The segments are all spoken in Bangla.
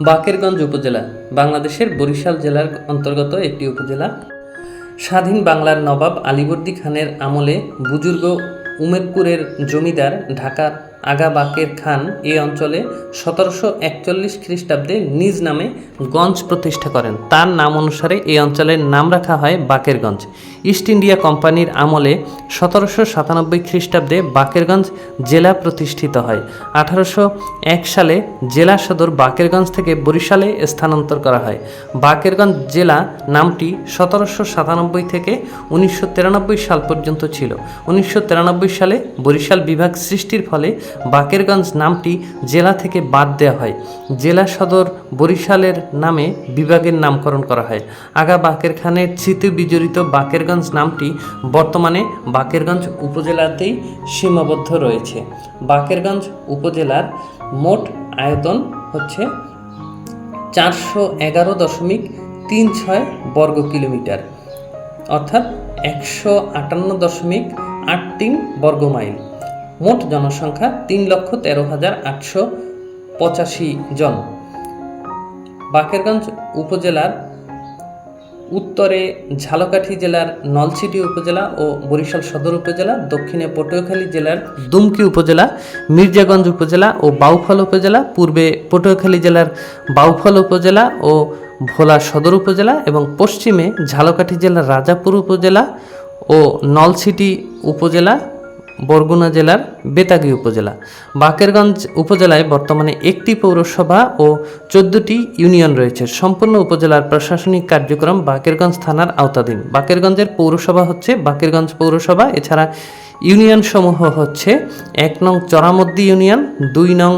বাকেরগঞ্জ উপজেলা, বাংলাদেশের বরিশাল জেলার অন্তর্গত একটি উপজেলা। স্বাধীন বাংলার নবাব আলীবর্দী খানের আমলে বুজুর্গ উমেদপুরের জমিদার ঢাকার আগা বাকের খান এই অঞ্চলে সতেরোশো একচল্লিশ খ্রিস্টাব্দে নিজ নামে গঞ্জ প্রতিষ্ঠা করেন। তার নাম অনুসারে এই অঞ্চলের নাম রাখা হয় বাকেরগঞ্জ। ইস্ট ইন্ডিয়া কোম্পানির আমলে সতেরোশো সাতানব্বই খ্রিস্টাব্দে বাকেরগঞ্জ জেলা প্রতিষ্ঠিত হয়। আঠারোশো এক সালে জেলা সদর বাকেরগঞ্জ থেকে বরিশালে স্থানান্তর করা হয়। বাকেরগঞ্জ জেলা নামটি সতেরোশো সাতানব্বই থেকে উনিশশো তিরানব্বই সাল পর্যন্ত ছিল। উনিশশো তিরানব্বই সালে বরিশাল বিভাগ সৃষ্টির ফলে বাকেরগঞ্জ নামটি জেলা থেকে বাদ দেওয়া হয়। জেলা সদর বরিশালের নামে বিভাগের নামকরণ করা হয়। আগা বাকের খানের স্মৃতি বিজড়িত বাকেরগঞ্জ নামটি বর্তমানে বাকেরগঞ্জ উপজেলাতেই সীমাবদ্ধ রয়েছে। বাকেরগঞ্জ উপজেলার মোট আয়তন হচ্ছে চারশো এগারো দশমিক তিন ছয় বর্গ কিলোমিটার, অর্থাৎ একশো আটান্ন দশমিক আট তিন বর্গ মাইল। মোট জনসংখ্যা তিন লক্ষ তেরো হাজার আটশো পঁচাশি জন। বাকেরগঞ্জ উপজেলার উত্তরে ঝালকাঠি জেলার নলছিটি উপজেলা ও বরিশাল সদর উপজেলা, দক্ষিণে পটুয়াখালী জেলার দুমকি উপজেলা, মির্জাগঞ্জ উপজেলা ও বাউফল উপজেলা, পূর্বে পটুয়াখালী জেলার বাউফল উপজেলা ও ভোলা সদর উপজেলা এবং পশ্চিমে ঝালকাঠি জেলার রাজাপুর উপজেলা ও নলছিটি উপজেলা বরগুনা জেলার বেতাগী উপজেলা। বাকেরগঞ্জ উপজেলায় বর্তমানে একটি পৌরসভা ও চোদ্দটি ইউনিয়ন রয়েছে। সম্পূর্ণ উপজেলার প্রশাসনিক কার্যক্রম বাকেরগঞ্জ থানার আওতাধীন। বাকেরগঞ্জের পৌরসভা হচ্ছে বাকেরগঞ্জ পৌরসভা, এছাড়া ইউনিয়ন সমূহ হচ্ছে এক নং চরামদ্দি ইউনিয়ন, দুই নং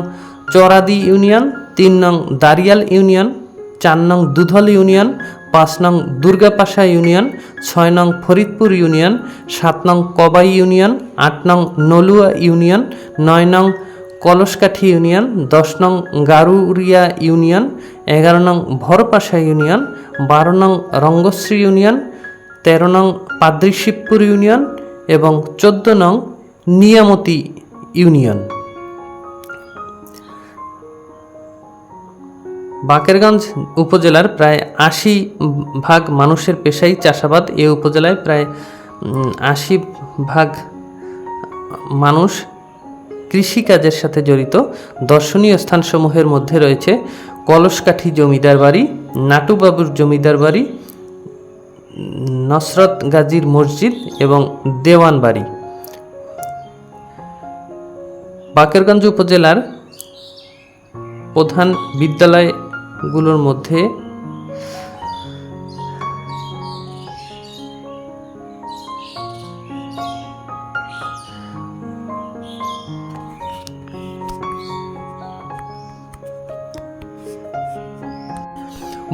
চরাদি ইউনিয়ন, তিন নং দারিয়াল ইউনিয়ন, চার নং দুধল ইউনিয়ন, পাঁচ নং দুর্গাপাশা ইউনিয়ন ছয় নং ফরিদপুর ইউনিয়ন, সাত নং কবাই ইউনিয়ন, আট নং নলুয়া ইউনিয়ন, নয় নং কলসকাঠি ইউনিয়ন, দশ নং গারুরিয়া ইউনিয়ন, এগারো নং ভরপাশা ইউনিয়ন, বারো নং রঙ্গশ্রী ইউনিয়ন, তেরো নং পাদ্রিশিবপুর ইউনিয়ন এবং চোদ্দ নং নিয়ামতি ইউনিয়ন। বাকেরগঞ্জ উপজেলার প্রায় আশি ভাগ মানুষের পেশাই চাষাবাদ। এ উপজেলায় প্রায় আশি ভাগ মানুষ কৃষিকাজের সাথে জড়িত। দর্শনীয় স্থানসমূহের মধ্যে রয়েছে কলসকাঠি জমিদার বাড়ি, নাটুবাবুর জমিদার বাড়ি, নসরত গাজীর মসজিদ এবং দেওয়ান বাড়ি। বাকেরগঞ্জ উপজেলার প্রধান বিদ্যালয়গুলোর মধ্যে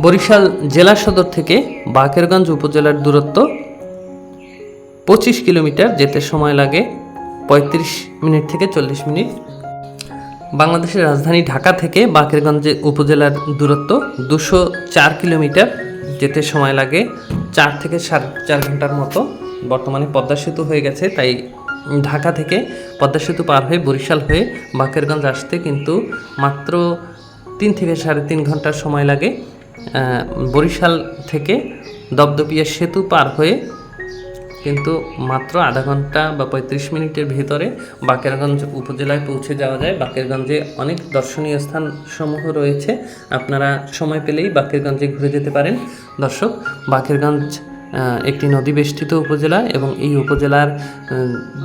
বরিশাল জেলা সদর থেকে বাকেরগঞ্জ উপজেলার দূরত্ব পঁচিশ কিলোমিটার, যেতে সময় লাগে পঁয়ত্রিশ মিনিট থেকে চল্লিশ মিনিট। বাংলাদেশের রাজধানী ঢাকা থেকে বাকেরগঞ্জ উপজেলার দূরত্ব দুশো চার কিলোমিটার। যেতে সময় লাগে চার থেকে সাড়ে চার ঘণ্টার মতো। বর্তমানে পদ্মা সেতু হয়ে গেছে, তাই ঢাকা থেকে পদ্মা সেতু পার হয়ে বরিশাল হয়ে বাকেরগঞ্জ আসতে কিন্তু মাত্র তিন থেকে সাড়ে তিন ঘণ্টার সময় লাগে। বরিশাল থেকে দপদপিয়া সেতু পার হয়ে কিন্তু মাত্র আধা ঘণ্টা বা পঁয়ত্রিশ মিনিটের ভিতরে বাকেরগঞ্জ উপজেলায় পৌঁছে যাওয়া যায়। বাকেরগঞ্জে অনেক দর্শনীয় স্থান সমূহ রয়েছে। আপনারা সময় পেলেই বাকেরগঞ্জে ঘুরে যেতে পারেন। দর্শক, বাকেরগঞ্জ একটি নদী বেষ্টিত উপজেলা এবং এই উপজেলার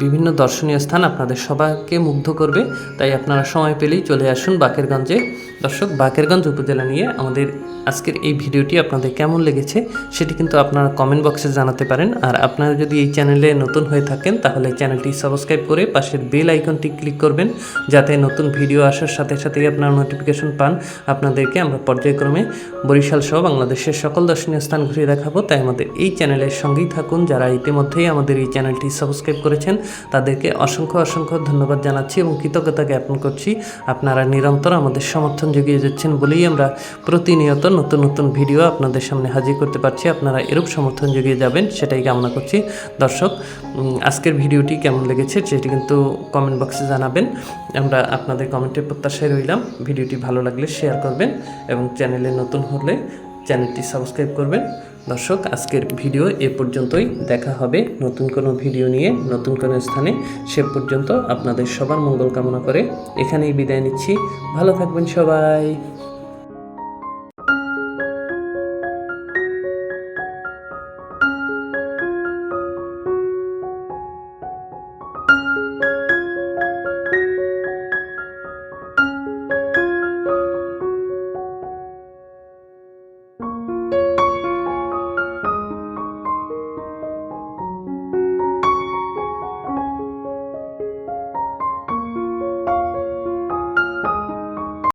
বিভিন্ন দর্শনীয় স্থান আপনাদের সবাইকে মুগ্ধ করবে। তাই আপনারা সময় পেলেই চলে আসুন বাকেরগঞ্জে। দর্শক, বাকেরগঞ্জ উপজেলা নিয়ে আমাদের আজকের এই ভিডিওটি আপনাদের কেমন লেগেছে সেটি কিন্তু আপনারা কমেন্ট বক্সে জানাতে পারেন। আর আপনারা যদি এই চ্যানেলে নতুন হয়ে থাকেন, তাহলে চ্যানেলটি সাবস্ক্রাইব করে পাশের বেল আইকনটি ক্লিক করবেন, যাতে নতুন ভিডিও আসার সাথে সাথেই আপনারা নোটিফিকেশন পান। আপনাদেরকে আমরা পর্যায়ক্রমে বরিশাল সহ বাংলাদেশের সকল দর্শনীয় স্থান ঘুরিয়ে দেখাবো। তাই আমাদের এই চ্যানেলের সঙ্গেই থাকুন। যারা ইতিমধ্যেই আমাদের এই চ্যানেলটি সাবস্ক্রাইব করেছেন, তাদেরকে অসংখ্য অসংখ্য ধন্যবাদ জানাচ্ছি এবং কৃতজ্ঞতা জ্ঞাপন করছি। আপনারা নিরন্তর আমাদের সমর্থন জুগিয়ে যাচ্ছেন বলেই আমরা প্রতিনিয়ত নতুন নতুন ভিডিও আপনাদের সামনে হাজির করতে পারছি। আপনারা এরূপ সমর্থন জুগিয়ে যাবেন, সেটাই কামনা করছি। দর্শক আজকের ভিডিওটি কেমন লেগেছে সেটি কিন্তু কমেন্ট বক্সে জানাবেন। আমরা আপনাদের কমেন্টের প্রত্যাশায় রইলাম। ভিডিওটি ভালো লাগলে শেয়ার করবেন এবং চ্যানেলে নতুন হলে চ্যানেলটি সাবস্ক্রাইব করবেন। দর্শক, আজকের ভিডিও এ পর্যন্তই। দেখা হবে নতুন কোনো ভিডিও নিয়ে, নতুন কোনো স্থানে। সে পর্যন্ত আপনাদের সবার মঙ্গল কামনা করে এখানেই বিদায় নিচ্ছি। ভালো থাকবেন সবাই।